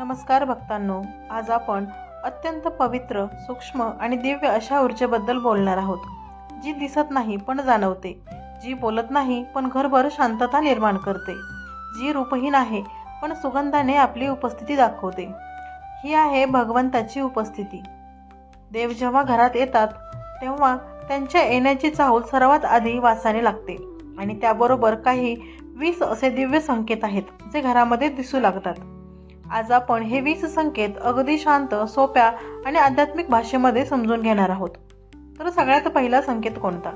नमस्कार भक्तांनो आज आपण अत्यंत पवित्र सूक्ष्म आणि दिव्य अशा ऊर्जेबद्दल बोलणार आहोत जी दिसत नाही पण जाणवते जी बोलत नाही पण घरभर शांतता निर्माण करते जी रूपहीन आहे पण सुगंधाने आपली उपस्थिती दाखवते. ही आहे भगवंताची उपस्थिती. देव जेव्हा घरात येतात तेव्हा त्यांच्या येण्याची चाहूल सर्वात आधी वासाने लागते आणि त्याबरोबर काही वीस असे दिव्य संकेत आहेत जे घरामध्ये दिसू लागतात. आज आपण हे वीस संकेत अगदी शांत सोप्या आणि आध्यात्मिक भाषेमध्ये समजून घेणार आहोत. तर सगळ्यात पहिला संकेत कोणता?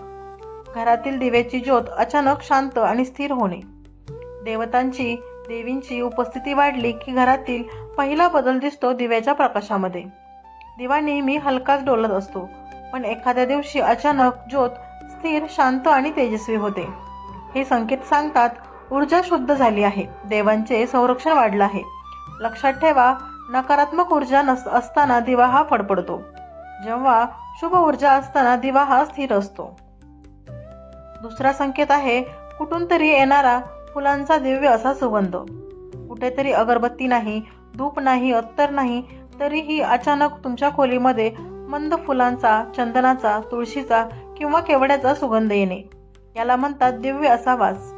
घरातील दिव्याची ज्योत अचानक शांत आणि स्थिर होणे. देवतांची देवींची उपस्थिती वाढली की घरातील पहिला बदल दिसतो दिव्याच्या प्रकाशामध्ये. दिवा नेहमी हलकाच डोलत असतो पण एखाद्या दिवशी अचानक ज्योत स्थिर शांत आणि तेजस्वी होते. हे संकेत सांगतात ऊर्जा शुद्ध झाली आहे. देवांचे संरक्षण वाढलं आहे. लक्षात ठेवा नकारात्मक ऊर्जा नस असताना दिवा हा फडफडतो. जेव्हा शुभ ऊर्जा असताना दिवा हा स्थिर असतो. दुसरा संकेत आहे कुठून तरी येणारा फुलांचा दिव्य असा सुगंध. कुठेतरी अगरबत्ती नाही धूप नाही अत्तर नाही तरीही अचानक तुमच्या खोलीमध्ये मंद फुलांचा चंदनाचा तुळशीचा किंवा केवड्याचा सुगंध येणे. याला म्हणतात दिव्य असा वास.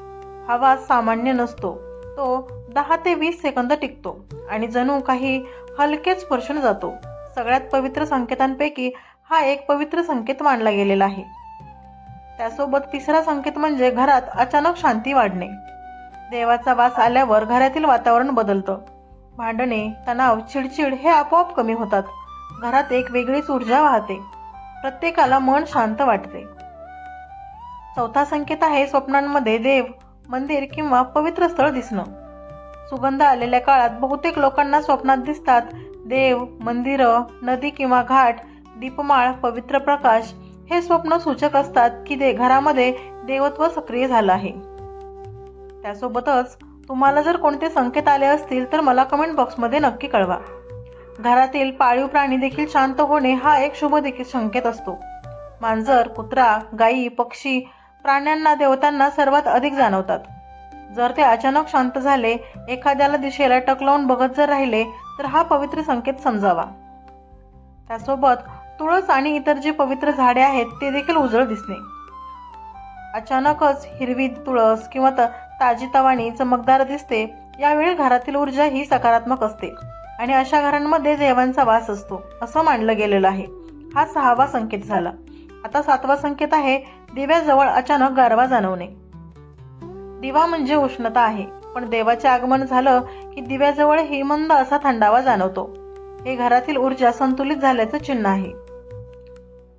हा वास सामान्य नसतो. तो दहा ते वीस सेकंद टिकतो आणि जणू काही हलकेच स्पर्शून जातो. सगळ्यात पवित्र संकेतांपैकी हा एक पवित्र संकेत मानला गेलेला आहे. त्यासोबत तिसरा संकेत म्हणजे घरात अचानक शांती वाढणे. देवाचा वास आल्यावर घरातील वातावरण बदलतं. भांडणे तणाव चिडचिड हे आपोआप कमी होतात. घरात एक वेगळीच ऊर्जा वाहते. प्रत्येकाला मन शांत वाटते. चौथा संकेत आहे स्वप्नांमध्ये देव मंदिर किंवा पवित्र स्थळ दिसणं. सुगंध आलेल्या काळात बहुतेक लोकांना स्वप्नात दिसतात. देव मंदिरं नदी किंवा घाट दीपमाळ पवित्र प्रकाश हे स्वप्न सूचक असतात की दे घरामध्ये देवत्व सक्रिय झालं आहे. त्यासोबतच तुम्हाला जर कोणते संकेत आले असतील तर मला कमेंट बॉक्समध्ये नक्की कळवा. घरातील पाळीव प्राणी देखील शांत होणे हा एक शुभ देखील संकेत असतो. मांजर कुत्रा गाई पक्षी प्राण्यांना देवतांना सर्वात अधिक जाणवतात. जर ते अचानक शांत झाले एखाद्याला दिशेला टकलावून बघत जर राहिले तर हा पवित्र संकेत समजावा. त्यासोबत तुळस आणि इतर जे पवित्र झाडे आहेत ते देखील उजळ दिसणे. अचानकच हिरवी तुळस किंवा त ताजी तवाणी चमकदार दिसते यावेळी घरातील ऊर्जा ही सकारात्मक असते. आणि अशा घरांमध्ये देवांचा वास असतो असं मानलं गेलेलं आहे. हा सहावा संकेत झाला. आता सातवा संकेत आहे दिव्याजवळ अचानक गारवा जाणवणे. दिवा म्हणजे उष्णता आहे. पण देवाचे आगमन झालं की दिव्याजवळ हेमंद असा थंडावा जाणवतो. हे घरातील ऊर्जा संतुलित झाल्याचं चिन्ह आहे.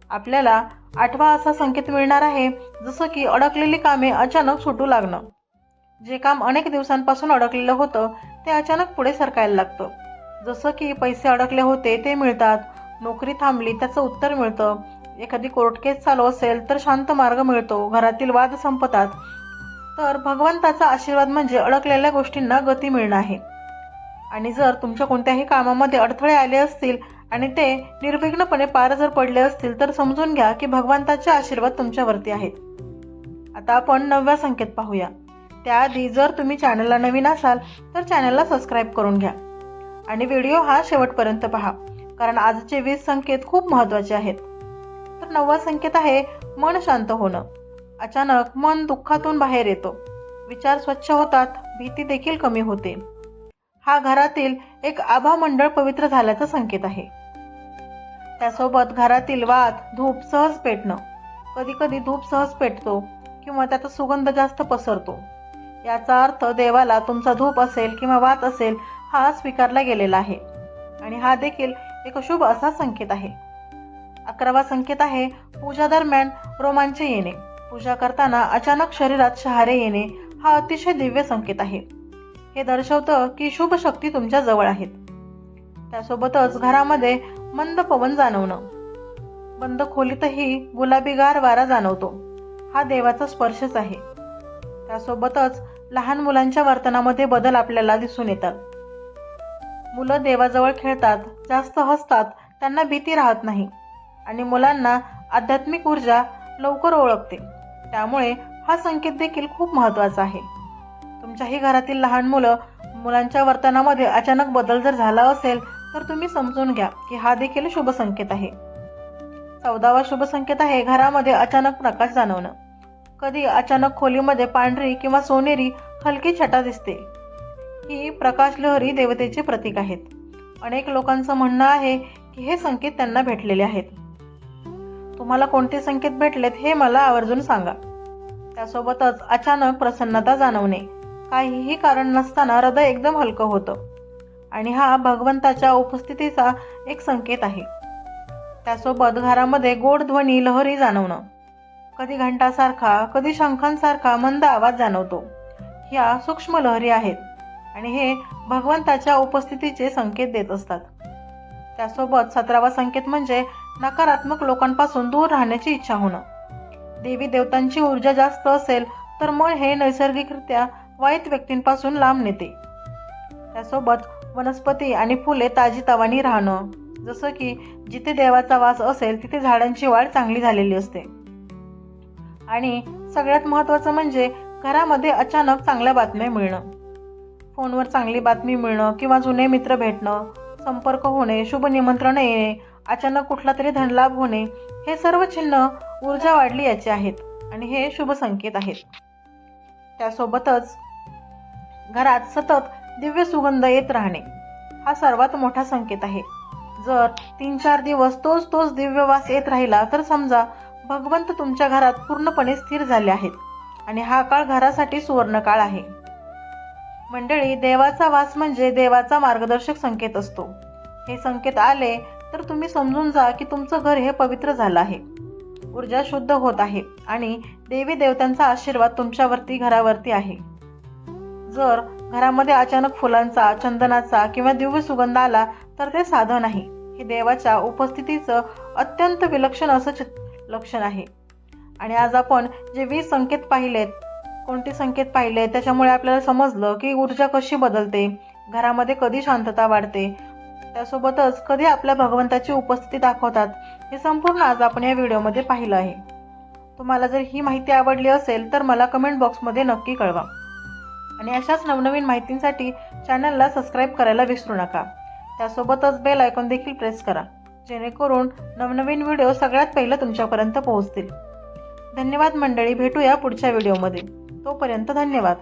आपल्याला आठवा असा संकेत मिळणार आहे जसं की अडकलेली कामे अचानक सुटू लागणं. जे काम अनेक दिवसांपासून अडकलेलं होतं ते अचानक पुढे सरकायला लागतं. जसं की पैसे अडकले होते ते मिळतात. नोकरी थांबली त्याचं उत्तर मिळतं. एखादी कोर्ट केस चालू असेल तर शांत मार्ग मिळतो. घरातील वाद संपतात. तर भगवंताचा आशीर्वाद म्हणजे अडकलेल्या गोष्टींना गती मिळणं आहे. आणि जर तुमच्या कोणत्याही कामामध्ये अडथळे आले असतील आणि ते निर्विघ्नपणे पार जर पडले असतील तर समजून घ्या की भगवंताचे आशीर्वाद तुमच्यावरती आहेत. आता आपण नवव्या संकेत पाहूया. त्याआधी जर तुम्ही चॅनलला नवीन असाल तर चॅनलला सबस्क्राईब करून घ्या. आणि व्हिडिओ हा शेवटपर्यंत पहा कारण आजचे वीस संकेत खूप महत्त्वाचे आहेत. तर नववा संकेत आहे मन शांत होणं. अचानक मन दुःखातून बाहेर येतो. विचार स्वच्छ होतात भीती देखील कमी होते. हा घरातील एक आभा मंडळ पवित्र झाल्याचा संकेत आहे. त्यासोबत घरातील वात धूप सहज पेटणं. कधी कधी धूप सहज पेटतो किंवा त्याचा सुगंध जास्त पसरतो. याचा अर्थ देवाला तुमचा धूप असेल किंवा वात असेल हा स्वीकारला गेलेला आहे. आणि हा देखील एक शुभ असा संकेत आहे. अकरावा संकेत आहे पूजा दरम्यान रोमांच येणे. पूजा करताना अचानक शरीरात शहारे येणे हा अतिशय दिव्य संकेत आहे. हे दर्शवतं की शुभ शक्ती तुमच्या जवळ आहेत. त्यासोबतच घरामध्ये मंद पवन जाणवणं. बंद खोलीतही गुलाबीगार वारा जाणवतो. हा देवाचा स्पर्शच आहे. त्यासोबतच लहान मुलांच्या वर्तनामध्ये बदल आपल्याला दिसून येतात. मुलं देवाजवळ खेळतात जास्त हसतात त्यांना भीती राहत नाही. आणि मुलांना आध्यात्मिक ऊर्जा लवकर ओळखते. त्यामुळे हा संकेत देखील खूप महत्त्वाचा आहे. तुमच्याही घरातील लहान मुलं मुलांच्या वर्तनामध्ये अचानक बदल जर झाला असेल तर तुम्ही समजून घ्या की हा देखील शुभ संकेत आहे. चौदावा शुभ संकेत आहे घरामध्ये अचानक प्रकाश जाणवणं. कधी अचानक खोलीमध्ये पांढरी किंवा सोनेरी हलकी छटा दिसते. ही प्रकाश लहरी देवतेचे प्रतीक आहेत. अनेक लोकांचं म्हणणं आहे की हे संकेत त्यांना भेटलेले आहेत. तुम्हाला कोणते संकेत भेटलेत हे मला आवर्जून सांगा. त्यासोबतच अचानक प्रसन्नता जाणवणे. काहीही कारण नसताना हृदय एकदम हलकं होतं. आणि हा भगवंताच्या उपस्थितीचा एक संकेत आहे. त्यासोबत घरामध्ये गोड ध्वनी लहरी जाणवणं. कधी घंटासारखा कधी शंखांसारखा मंद आवाज जाणवतो. ह्या सूक्ष्म लहरी आहेत आणि हे भगवंताच्या उपस्थितीचे संकेत देत असतात. त्यासोबत सतरावा संकेत म्हणजे नकारात्मक लोकांपासून दूर राहण्याची इच्छा होणं. देवी देवतांची ऊर्जा जास्त असेल तर मळ हे नैसर्गिकरित्या वाईट व्यक्तींपासून लांब नेते. त्यासोबत वनस्पती आणि फुले ताजी तवानी राहणं जसं की जिथे देवाचा वास असेल तिथे झाडांची वाढ चांगली झालेली असते. आणि सगळ्यात महत्त्वाचं म्हणजे घरामध्ये अचानक चांगल्या बातम्या मिळणं. फोनवर चांगली बातमी मिळणं किंवा जुने मित्र भेटणं संपर्क होणे शुभ निमंत्रण येणे अचानक कुठला तरी धनलाभ होणे हे सर्व चिन्ह ऊर्जा वाढली याचे आहेत आणि हे शुभ संकेत आहेत. त्यासोबतच घरात सतत दिव्य सुगंध येत राहणे हा सर्वात मोठा संकेत आहे. जर तीन चार दिवस तोच तोच दिव्य वास येत राहिला तर समजा भगवंत तुमच्या घरात पूर्णपणे स्थिर झाले आहेत आणि हा काळ घरासाठी सुवर्णकाळ आहे. मंडळी देवाचा वास म्हणजे देवाचा मार्गदर्शक संकेत असतो. हे संकेत आले तर तुम्ही समजून जा की तुमचं घर हे पवित्र झालं आहे. ऊर्जा शुद्ध होत आहे आणि देवी देवतांचा आशीर्वाद तुमच्यावरती घरावरती आहे. जर घरामध्ये अचानक फुलांचा चंदनाचा किंवा दिव्य सुगंध आला तर ते साधं नाही हे देवाच्या उपस्थितीचं अत्यंत विलक्षण असं लक्षण आहे. आणि आज आपण जे वीस संकेत पाहिलेत कोणते संकेत पाहिले त्याच्यामुळे आपल्याला समजलं की ऊर्जा कशी बदलते घरामध्ये कधी शांतता वाढते त्यासोबतच कधी आपल्या भगवंताची उपस्थिती दाखवतात हे संपूर्ण आज आपण या व्हिडिओमध्ये पाहिलं आहे. तुम्हाला जर ही माहिती आवडली असेल तर मला कमेंट बॉक्समध्ये नक्की कळवा. आणि अशाच नवनवीन माहितींसाठी चॅनलला सबस्क्राईब करायला विसरू नका. त्यासोबतच बेल आयकॉन देखील प्रेस करा जेणेकरून नवनवीन व्हिडिओ सगळ्यात पहिलं तुमच्यापर्यंत पोहोचतील. धन्यवाद मंडळी भेटूया पुढच्या व्हिडिओमध्ये. तोपर्यंत धन्यवाद.